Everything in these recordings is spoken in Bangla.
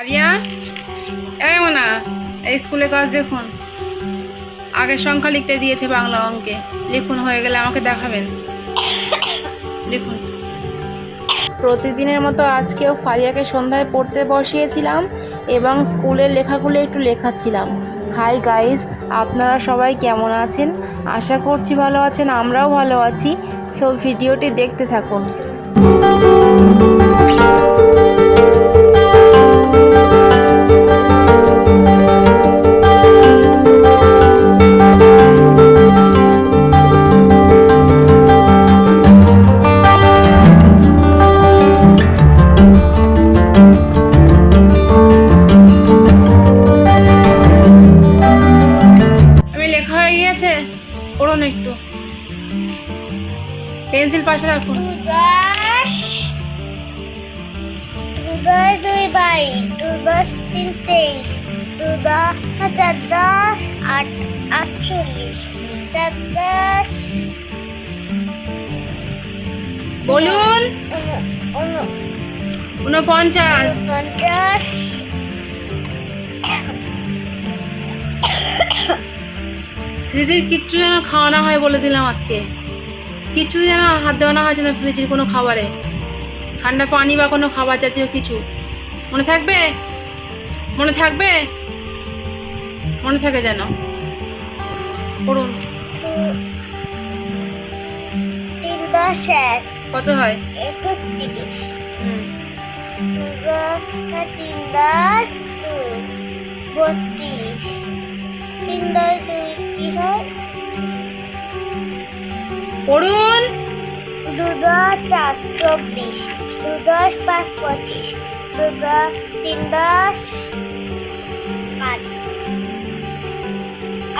আরিয়া? এমন এই স্কুলে কাজ দেখুন। আগের সংখ্যা লিখতে দিয়েছে বাংলা অঙ্কে। লিখুন, হয়ে গেলে আমাকে দেখাবেন। লিখুন। প্রতিদিনের মতো আজকেও ফারিয়াকে সন্ধ্যায় পড়তে বসিয়েছিলাম এবং স্কুলের লেখাগুলো একটু লেখাচ্ছিলাম। হাই গাইজ আপনারা সবাই কেমন আছেন? আশা করছি ভালো আছেন, আমরাও ভালো আছি। সো ভিডিওটি দেখতে থাকুন। পেন্সিল পাশে রাখুন দশ দু দশ দুই বাই দু দশ তিন তেইশ দু দশ চার দশ আট আটচল্লিশ চার দশ। বলুন। উন- উন- উনপঞ্চাশ পঞ্চাশ ফ্রিজের কিচ্ছু যেন খাওয়ানো হয় বলে দিলাম আজকে। কিছু যেন হাত দেওয়া না হয় যেন ফ্রিজের কোনো খাবারে। ঠান্ডা পানি বা কোনো খাবার জাতীয় কিছু। মনে থাকবে? মনে থাকবে? মনে থাকে যেন। পড়ুন। তিন দশ এক কত হয়? একত্রিশ। তিন দশ দুই বত্রিশ। তিন দশ দুই। পড়ুন। দু দশ চার চব্বিশ দু দশ পাঁচ পঁচিশ দু দশ তিন দশ আট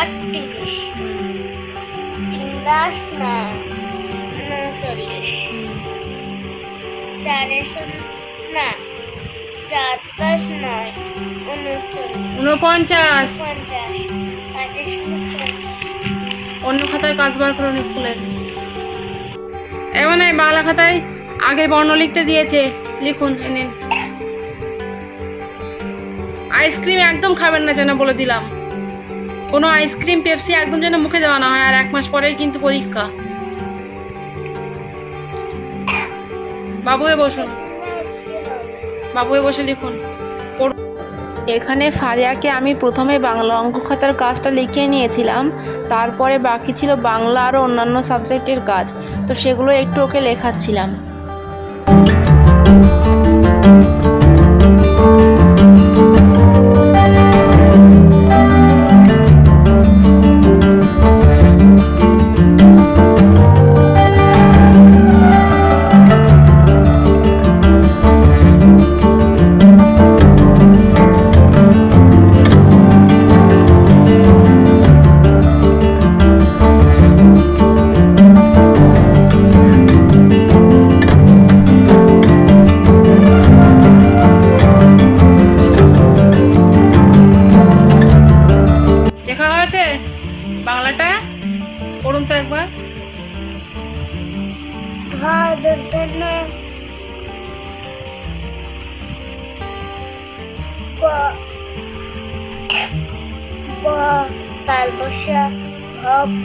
আটত্রিশ তিন দশ নয় উনচল্লিশ হুম। চারে না চার দশ নয় উনপঞ্চাশ পঞ্চাশ পাঁচে শূন্য পঞ্চাশ। অন্য খাতার কাজ বার করুন স্কুলের। এমন এই বাংলা খাতায় আগের বর্ণ লিখতে দিয়েছে। লিখুন এনে আইসক্রিম একদম খাবেন না যেন বলে দিলাম। কোনো আইসক্রিম, পেপসি একদম যেন মুখে দেওয়া না হয়, আর এক মাস পরেই কিন্তু পরীক্ষা। বাবুয়ে বসুন। বাবুয়ে বসে লিখুন। এখানে ফারিয়াকে আমি প্রথমে বাংলা অঙ্ক খাতার কাজটা লিখিয়ে নিয়েছিলাম। তারপরে বাকি ছিল বাংলা আর অন্যান্য সাবজেক্টের কাজ। তো সেগুলো একটু ওকে লেখাচ্ছিলাম। ভারতনে ব ব কাল বসা হব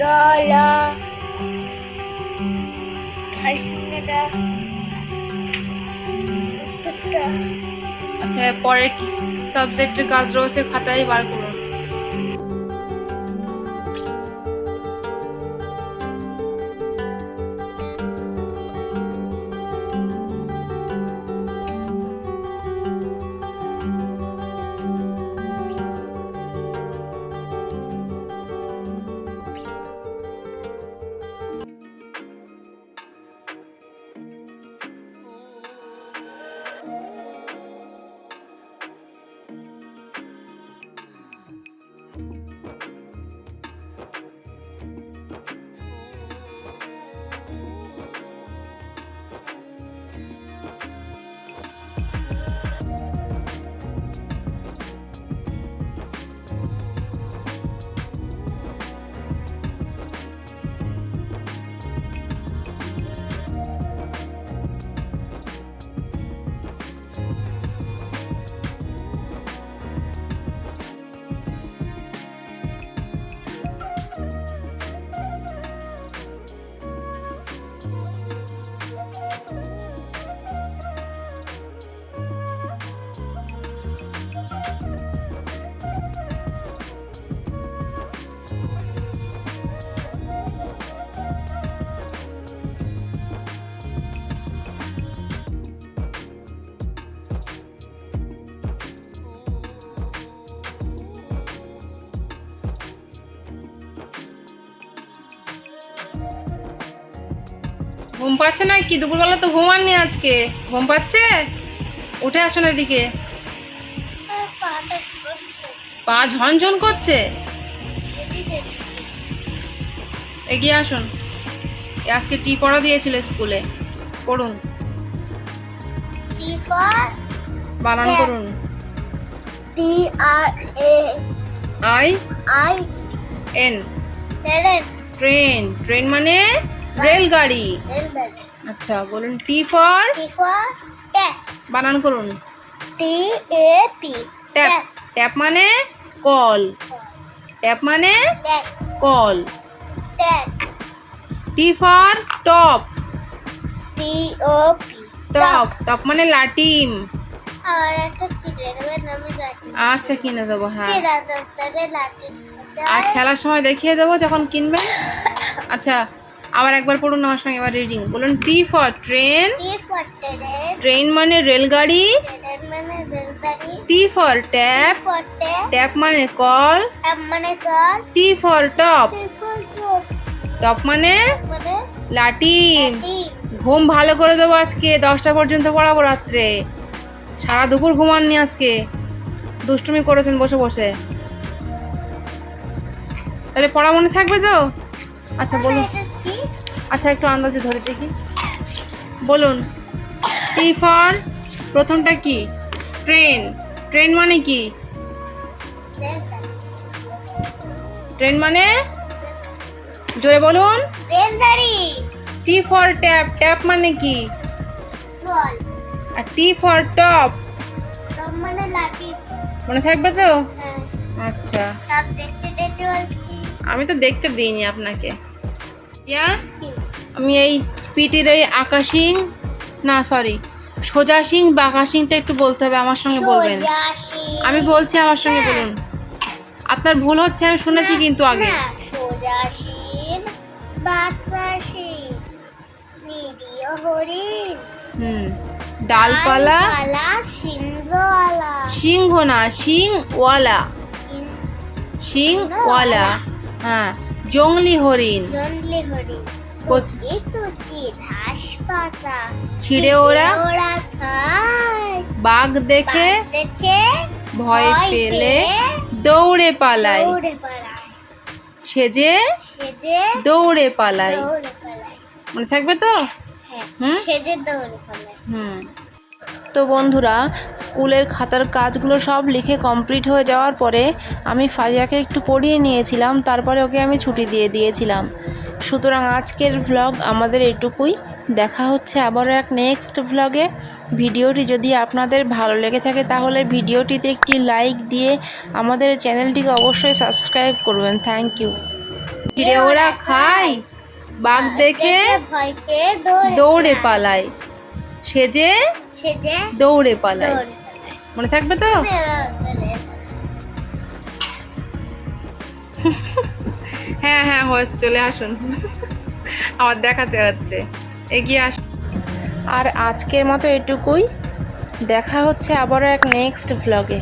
ডলা হাসিনেটা আচ্ছা পরে কি সাবজেক্টের কাজ রয়েছে খাতায় বার করুন ঘুম পাচ্ছে না কি? দুপুরবেলা তো ঘুমাননি আজকে। ঘুম পাচ্ছে? উঠে আসুন এদিকে। পাটা করছে পা ঝনঝন করছে। এগিয়ে আসুন। আজকে টি পড়া দিয়েছিল স্কুলে। পড়ুন। টি বানান হ্যাঁ। করুন। T R A I I N. Train. Train. Train মানে? রেলগাড়ি। আচ্ছা বলুন টি ফর বানান করুন। T A P tap tap মানে কল। ট্যাপ মানে call. T for top T O P top top মানে লাটিম। আচ্ছা কিনে দেবো হ্যাঁ। আর খেলার সময় দেখিয়ে দেবো যখন কিনবেন। আচ্ছা আবার একবার পড়ুন আমার সঙ্গে এবার রিডিং বলুন T for train T for train train মানে রেলগাড়ি। মানে টি ফর ট্যাপ ট্যাপ মানে কল মানে T for top top top মানে মানে লাটিম ঘুম ভালো করে দেবো আজকে দশটা পর্যন্ত পড়াবো রাত্রে। সারা দুপুর ঘুমাননি আজকে। দুষ্টুমি করেছেন বসে বসে। তাহলে পড়া মনে থাকবে তো? আচ্ছা বলুন। এটা কি আচ্ছা একটু আন্দাজে ধরে দেখি। বলুন টি ফর প্রথমটা কি? ট্রেন ট্রেন মানে কি? ট্রেন মানে? জোরে বলুন। টি ফর ট্যাপ ট্যাপ মানে কি? আর টি ফর টপ মানে থাকবে তো? হ্যাঁ। আচ্ছা। আমি তো দেখতে দিইনি আপনাকে। ইয়া? আমি এই পিটির এই আকাশিং না সরি সোজা সিং বাঁকা সিংটা একটু বলতে হবে আমার সঙ্গে বলবেন। আমি বলছি আমার সঙ্গে বলুন। আপনার ভুল হচ্ছে আমি শুনেছি কিন্তু আগে। সোজা শিন বাঁকা শিন হরিণ। হুম ডালপালা। সিংহ না সিংওয়ালা সিংওয়ালা হ্যাঁ জংলি হরিণ। জন্ডলি হরিণ। কচি ঘাস পাতা। ছিঁড়ে ওরা? ওরা খায়। বাঘ দেখে দেখে ভয় পেলে দৌড়ে পালায়। দৌড়ে পালায়। সেজে সেজে দৌড়ে পালায়। দৌড়ে পালায়। মনে থাকবে তো? হ্যাঁ হুম? সেজে দৌড়ে পালায়। হুম। তো বন্ধুরা স্কুলের খাতার কাজগুলো সব লিখে কমপ্লিট হয়ে যাওয়ার পরে আমি ফাজিয়াকে একটু পড়িয়ে নিয়েছিলাম তারপরে ওকে আমি ছুটি দিয়ে দিয়েছিলাম। সুতরাং আজকের ভ্লগ আমাদের এটুকুই। দেখা হচ্ছে আবারও এক নেক্সট ভ্লগে ভিডিওটি যদি আপনাদের ভালো লেগে থাকে তাহলে ভিডিওটিতে একটি লাইক দিয়ে আমাদের চ্যানেলটিকে অবশ্যই সাবস্ক্রাইব করবেন। থ্যাংক ইউ ফিরে ওরা খায় বাঘ দেখে দৌড়ে পালায়। সেজে সেজে দৌড়ে পালায়। মনে থাকবে তো? হ্যাঁ হ্যাঁ হোস চলে আসুন। আমার দেখাতে হচ্ছে। এগিয়ে আসুন আর আজকের মতো এটুকুই। দেখা হচ্ছে আবারও এক নেক্সট ভ্লগে